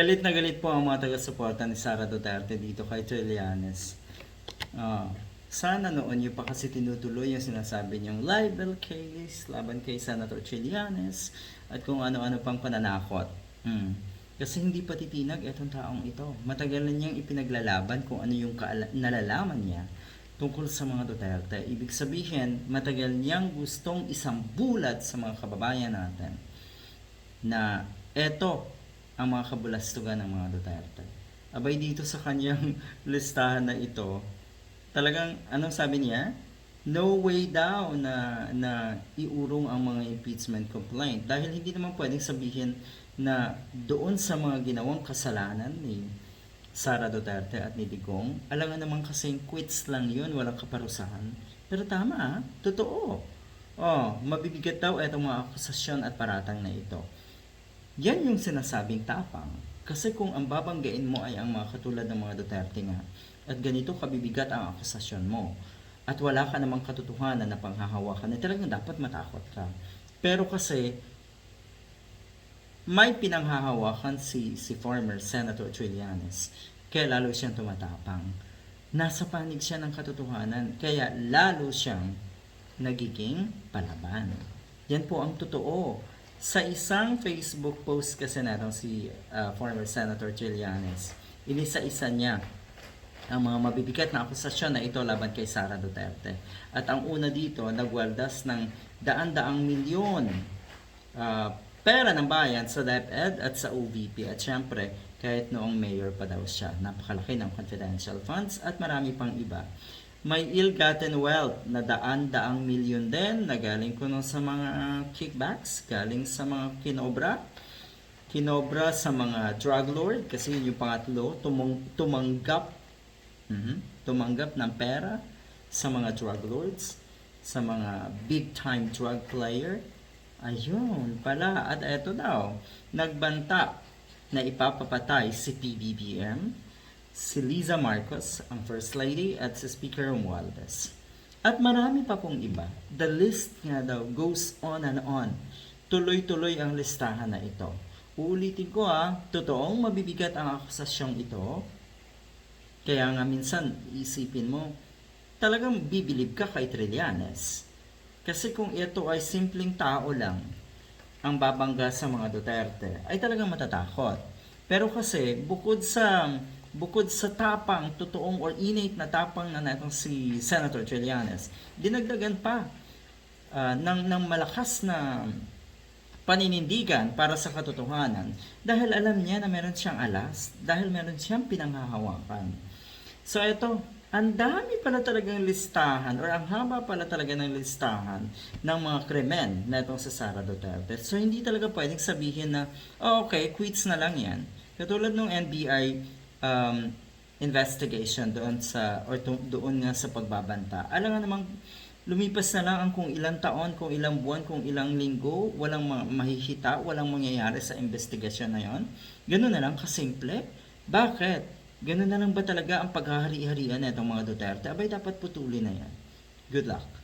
Galit na galit po ang mga taga-suporta ni Sara Duterte dito kay Trillanes. Ah, sana noon niyo pa kasi tinutuloy yung sinasabi niyong libel case laban kay Senator Trillanes at kung ano-ano pang pananakot. Hmm. Kasi hindi pa titinag itong taong ito. Matagal na niyang ipinaglalaban kung ano yung nalalaman niya tungkol sa mga Duterte. Ibig sabihin, matagal niyang gustong isang bulat sa mga kababayan natin na eto ang mga kabulastugan ng mga Duterte. Abay dito sa kanyang listahan na ito, talagang anong sabi niya? No way daw na na iurong ang mga impeachment complaint dahil hindi naman pwedeng sabihin na doon sa mga ginawang kasalanan ni Sara Duterte at ni Digong, alam nga naman kasing quits lang yun, walang kaparusahan. Pero tama ah, totoo. Oh, mabibigat daw itong mga akusasyon at paratang na ito. Yan yung sinasabing tapang. Kasi kung ang babanggain mo ay ang mga katulad ng mga Duterte nga, at ganito kabibigat ang akusasyon mo, at wala ka namang katotohanan na panghahawakan, na talagang dapat matakot ka. Pero kasi, may pinanghahawakan si, si former Senator Trillanes, kaya lalo siyang tumatapang. Nasa panig siya ng katotohanan, kaya lalo siyang nagiging palaban. Yan po ang totoo. Sa isang Facebook post kasi natong si uh, former Senator Trillanes, inisa-isa niya ang mga mabibigat na akusasyon na ito laban kay Sara Duterte. At ang una dito, nagwaldas ng daan-daang milyon ah, pera ng bayan sa DepEd at sa OVP. At syempre, kahit noong mayor pa daw siya, napakalaki ng confidential funds at marami pang iba. May ill-gotten wealth na daan-daang milyon din na galing kuno sa mga kickbacks, galing sa mga kinobra, kinobra sa mga drug lord kasi yun yung pangatlo, tumong, tumanggap Mhm. tumanggap ng pera sa mga drug lords, sa mga big time drug player. Ayun pala, at eto daw, nagbanta na ipapapatay si PBBM, si Liza Marcos, ang First Lady, at si Speaker Romualdez. At marami pa pong iba. The list nga daw goes on and on. Tuloy-tuloy ang listahan na ito. Uulitin ko ah, totoong mabibigat ang akusasyong ito, kaya nga minsan, isipin mo, talagang bibilib ka kay Trillanes. Kasi kung ito ay simpleng tao lang, ang babangga sa mga Duterte, ay talagang matatakot. Pero kasi, bukod sa bukod sa tapang, totoong or innate na tapang na natong si Senator Trillanes, dinagdagan pa ah, ng, ng malakas na paninindigan para sa katotohanan dahil alam niya na meron siyang alas, dahil meron siyang pinanghahawakan. So ito, ang dami pala talagang listahan or ang haba pala talaga ng listahan ng mga krimen na itong sa Sara Duterte. So hindi talaga pwedeng sabihin na, oh, okay, quits na lang yan. Katulad ng NBI um, investigation doon sa or to, doon nga sa pagbabanta. Alam nga namang lumipas na lang ang kung ilang taon, kung ilang buwan, kung ilang linggo, walang ma- mahihita, walang mangyayari sa investigasyon na yon. Ganun na lang kasimple. Bakit? Ganun na lang ba talaga ang paghahari-harian na itong mga Duterte? Abay, dapat putulin na yan. Good luck.